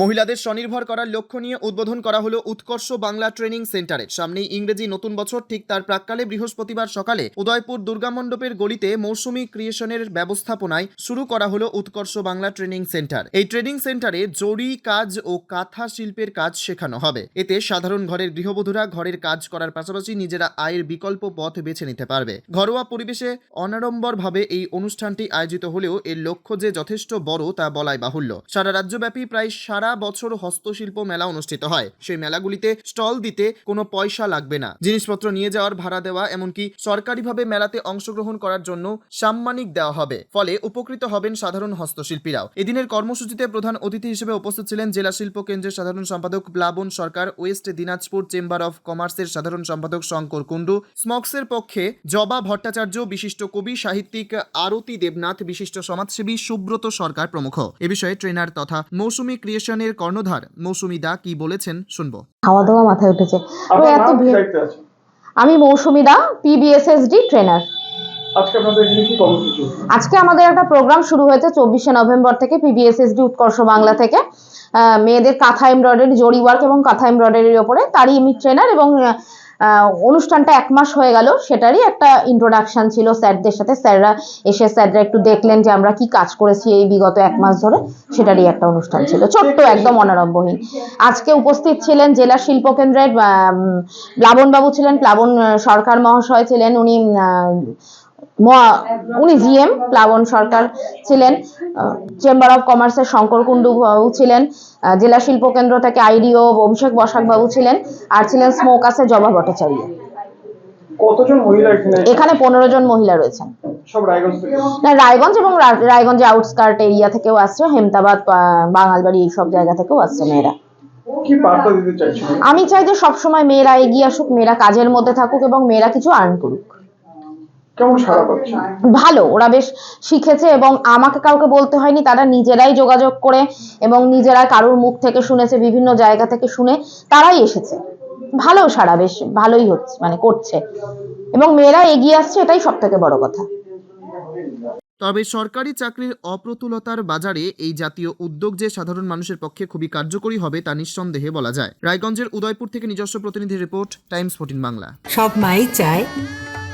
মহিলাদের স্বনির্ভর করার লক্ষ্য নিয়ে উদ্বোধন করা হলো উৎকর্ষ বাংলা ট্রেনিং সেন্টারের সামনেই ইংরেজি নতুন বছর ঠিক তার প্রাককালে বৃহস্পতিবার সকালে উদয়পুর দুর্গামণ্ডপের গলিতে মৌসুমী ক্রিয়েশনের ব্যবস্থাপনায় শুরু করা হলো উৎকর্ষ বাংলা ট্রেনিং সেন্টার। এই ট্রেনিং সেন্টারে জরি, কাজ ও কাঁথা শিল্পের কাজ শেখানো হবে। এতে সাধারণ ঘরের গৃহবধূরা ঘরের কাজ করার পাশাপাশি নিজেরা আয়ের বিকল্প পথ বেছে নিতে পারবে। ঘরোয়া পরিবেশে অনাড়ম্বরভাবে এই অনুষ্ঠানটি আয়োজিত হলেও এর লক্ষ্য যে যথেষ্ট বড় তা বলাই বাহুল্য। সারা রাজ্যব্যাপী প্রায় সারা বছর হস্তশিল্প মেলা অনুষ্ঠিত হয়। সেই মেলাগুলিতে স্টল দিতে কোনো পয়সা লাগবে না। জিনিসপত্র নিয়ে যাওয়ার ভাড়া দেওয়া এমনকি সরকারিভাবে মেলাতে অংশগ্রহণ করার জন্য সাম্মানিক দেওয়া হবে। ফলে উপকৃত হবেন সাধারণ হস্তশিল্পীরাও। এদিনের কর্মসূচিতে প্রধান অতিথি হিসেবে উপস্থিত ছিলেন জেলা শিল্প কেন্দ্রের সাধারণ সম্পাদক Plaban Sarkar, West Dinajpur chamber of কমার্সের সাধারণ সম্পাদক শঙ্কর কুণ্ডু স্মক্সের পক্ষে জবা ভট্টাচার্য বিশিষ্ট কবি, সাহিত্যিক আরতি দেবনাথ, বিশিষ্ট সমাজসেবী সুব্রত সরকার প্রমুখ। এ বিষয়ে ট্রেনার তথা মৌসুমী ক্রিয়েশনের কর্ণধার মৌসুমি দা কি বলেছেন শুনব। খাওয়া দাওয়া মাথায় উঠেছে। তো এত ভিড় আমি মৌসুমি দা পিবিএসএসডি ট্রেনার আজকে আপনাদের এখানে কি কর্মসূচি আজকে আমাদের একটা প্রোগ্রাম শুরু হয়েছে চব্বিশে নভেম্বর থেকে পিবিএসএসডি উৎকর্ষ বাংলা থেকে। আহ, মেয়েদের কাঁথা এমব্রয়ডারি জরি ওয়ার্ক এবং কাঁথা এমব্রয়ডারির ওপরে। তারই আমি ট্রেনার এবং অনুষ্ঠানটা এক মাস হয়ে গেল, সেটারই একটা ইন্ট্রোডাকশন ছিল স্যারদের সাথে। স্যাররা এসে স্যাররা একটু দেখলেন যে আমরা কি কাজ করেছি এই বিগত এক মাস ধরে, সেটারই একটা অনুষ্ঠান ছিল। ছোট্ট একদম অনারম্ভহীন। আজকে উপস্থিত ছিলেন জেলা শিল্প কেন্দ্রের প্লাবন বাবু ছিলেন, প্লাবন সরকার মহাশয় ছিলেন, উনি উনি জিএম প্লাবন সরকার ছিলেন চেম্বার অফ কমার্সের শঙ্কর কুণ্ডু বাবু ছিলেন জেলা শিল্প কেন্দ্র থেকে আইডিও অভিষেক বসাক বাবু ছিলেন আর ছিলেন স্মোকাসের জবা ভট্টাচার্য। কতজন মহিলা এখানে? পনেরো জন মহিলা রয়েছেন। রায়গঞ্জ না রায়গঞ্জ এবং রায়গঞ্জে আউটস্কার্ট এরিয়া থেকেও আসছে হেমতাবাদ বাঙালবাড়ি এইসব জায়গা থেকেও আসছে মেয়েরা। আমি চাই যে সবসময় মেয়েরা এগিয়ে আসুক মেয়েরা কাজের মধ্যে থাকুক এবং মেয়েরা কিছু আর্ন করুক। কেমন সারা পাচ্ছেন ভালো ওরা বেশ শিখেছে এবং আমাকে কাউকে বলতে হয়নি তারা নিজেরাই যোগাযোগ করে এবং নিজেরা কারোর মুখ থেকে শুনেছে বিভিন্ন জায়গা থেকে শুনে তারাই এসেছে। ভালো সারা বেশ ভালোই হচ্ছে মানে করছে। এবং মেয়েরা এগিয়ে আসছে এটাই সব থেকে বড় কথা। তবে সরকারি চাকরির অপ্রতুলতার বাজারে এই জাতীয় উদ্যোগ যে সাধারণ মানুষের পক্ষে খুবই কার্যকরী হবে তা নিঃসন্দেহে বলা যায়। রায়গঞ্জের উদয়পুর থেকে নিজস্ব প্রতিনিধি রিপোর্ট টাইমস ফোর্টিন বাংলা। সব মাই চায়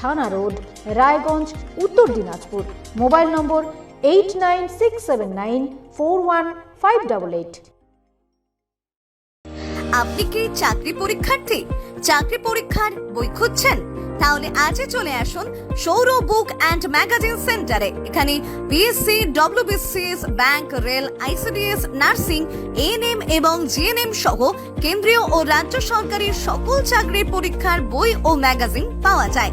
থানা road, Raiganj, Uttar Dinajpur. Mobile number eight nine six seven nine four one five double eight আপনি কি চাকরি পরীক্ষার্থী? চাকরি পরীক্ষার বই খুঁজছেন? তাহলে আজই চলে আসুন সৌর বুক অ্যান্ড ম্যাগাজিন সেন্টারে। এখানে BSc WBCS bank, rail ICDS nursing ANM এবং জিএনএম সহ কেন্দ্রীয় ও রাজ্য সরকারি সকল চাকরির পরীক্ষার বই ও ম্যাগাজিন পাওয়া যায়।